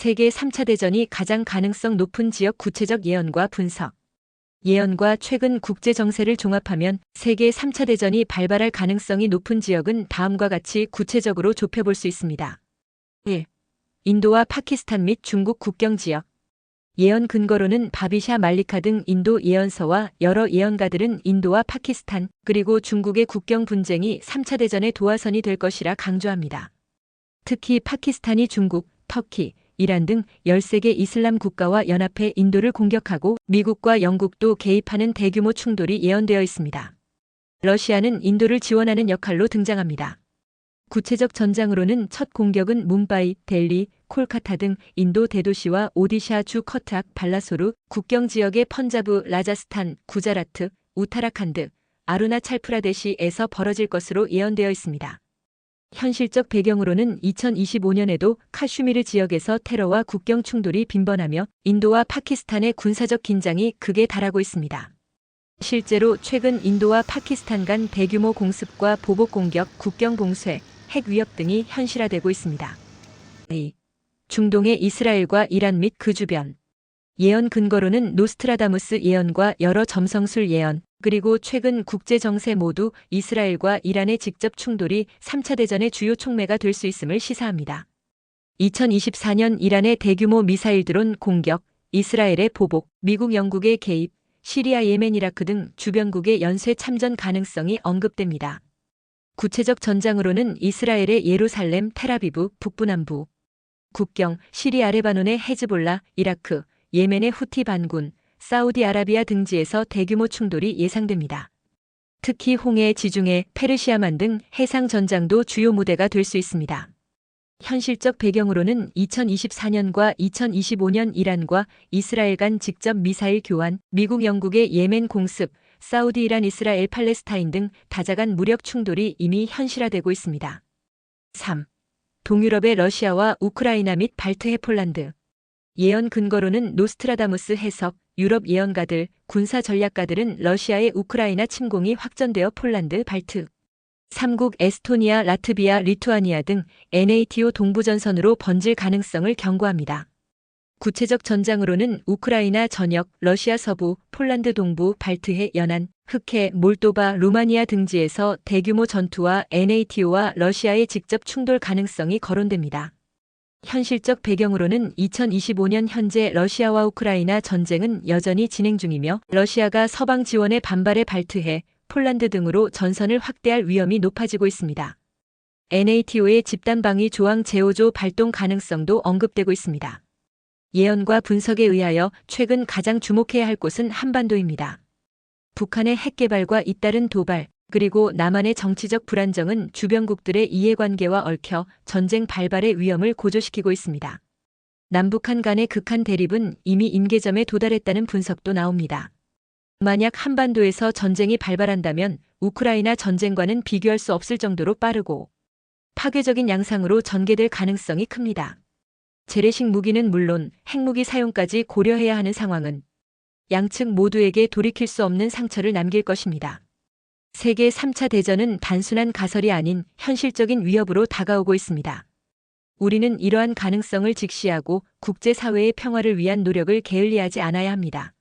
세계 3차 대전이 가장 가능성 높은 지역 구체적 예언과 분석. 예언과 최근 국제 정세를 종합하면 세계 3차 대전이 발발할 가능성이 높은 지역은 다음과 같이 구체적으로 좁혀볼 수 있습니다. 1. 인도와 파키스탄 및 중국 국경 지역. 예언 근거로는 바비샤 말리카 등 인도 예언서와 여러 예언가들은 인도와 파키스탄 그리고 중국의 국경 분쟁이 3차 대전의 도화선이 될 것이라 강조합니다. 특히 파키스탄이 중국, 터키, 이란 등 13개 이슬람 국가와 연합해 인도를 공격하고 미국과 영국도 개입하는 대규모 충돌이 예언되어 있습니다. 러시아는 인도를 지원하는 역할로 등장합니다. 구체적 전장으로는 첫 공격은 뭄바이, 델리, 콜카타 등 인도 대도시와 오디샤 주 커트악, 발라소르, 국경 지역의 펀자브, 라자스탄, 구자라트, 우타라칸드, 아루나찰프라데시에서 벌어질 것으로 예언되어 있습니다. 현실적 배경으로는 2025년에도 카슈미르 지역에서 테러와 국경 충돌이 빈번하며 인도와 파키스탄의 군사적 긴장이 극에 달하고 있습니다. 실제로 최근 인도와 파키스탄 간 대규모 공습과 보복 공격, 국경 봉쇄, 핵 위협 등이 현실화되고 있습니다. 2. 중동의 이스라엘과 이란 및 그 주변. 예언 근거로는 노스트라다무스 예언과 여러 점성술 예언, 그리고 최근 국제 정세 모두 이스라엘과 이란의 직접 충돌이 3차 대전의 주요 촉매가 될 수 있음을 시사합니다. 2024년 이란의 대규모 미사일 드론 공격, 이스라엘의 보복, 미국 영국의 개입, 시리아 예멘 이라크 등 주변국의 연쇄 참전 가능성이 언급됩니다. 구체적 전장으로는 이스라엘의 예루살렘, 테라비브, 북부남부, 국경, 시리아 레바논의 헤즈볼라, 이라크, 예멘의 후티 반군, 사우디아라비아 등지에서 대규모 충돌이 예상됩니다. 특히 홍해, 지중해, 페르시아만 등 해상 전장도 주요 무대가 될 수 있습니다. 현실적 배경으로는 2024년과 2025년 이란과 이스라엘 간 직접 미사일 교환, 미국 영국의 예멘 공습, 사우디 이란 이스라엘 팔레스타인 등 다자간 무력 충돌이 이미 현실화되고 있습니다. 3. 동유럽의 러시아와 우크라이나 및 발트해 폴란드. 예언 근거로는 노스트라다무스 해석, 유럽 예언가들, 군사 전략가들은 러시아의 우크라이나 침공이 확전되어 폴란드, 발트, 3국 에스토니아, 라트비아, 리투아니아 등 NATO 동부전선으로 번질 가능성을 경고합니다. 구체적 전장으로는 우크라이나 전역, 러시아 서부, 폴란드 동부, 발트해 연안, 흑해, 몰도바, 루마니아 등지에서 대규모 전투와 NATO와 러시아의 직접 충돌 가능성이 거론됩니다. 현실적 배경으로는 2025년 현재 러시아와 우크라이나 전쟁은 여전히 진행 중이며 러시아가 서방 지원에 반발해 발트해 폴란드 등으로 전선을 확대할 위험이 높아지고 있습니다. NATO의 집단방위 조항 제5조 발동 가능성도 언급되고 있습니다. 예언과 분석에 의하여 최근 가장 주목해야 할 곳은 한반도입니다. 북한의 핵 개발과 잇따른 도발, 그리고 남한의 정치적 불안정은 주변국들의 이해관계와 얽혀 전쟁 발발의 위험을 고조시키고 있습니다. 남북한 간의 극한 대립은 이미 임계점에 도달했다는 분석도 나옵니다. 만약 한반도에서 전쟁이 발발한다면 우크라이나 전쟁과는 비교할 수 없을 정도로 빠르고 파괴적인 양상으로 전개될 가능성이 큽니다. 재래식 무기는 물론 핵무기 사용까지 고려해야 하는 상황은 양측 모두에게 돌이킬 수 없는 상처를 남길 것입니다. 세계 3차 대전은 단순한 가설이 아닌 현실적인 위협으로 다가오고 있습니다. 우리는 이러한 가능성을 직시하고 국제사회의 평화를 위한 노력을 게을리하지 않아야 합니다.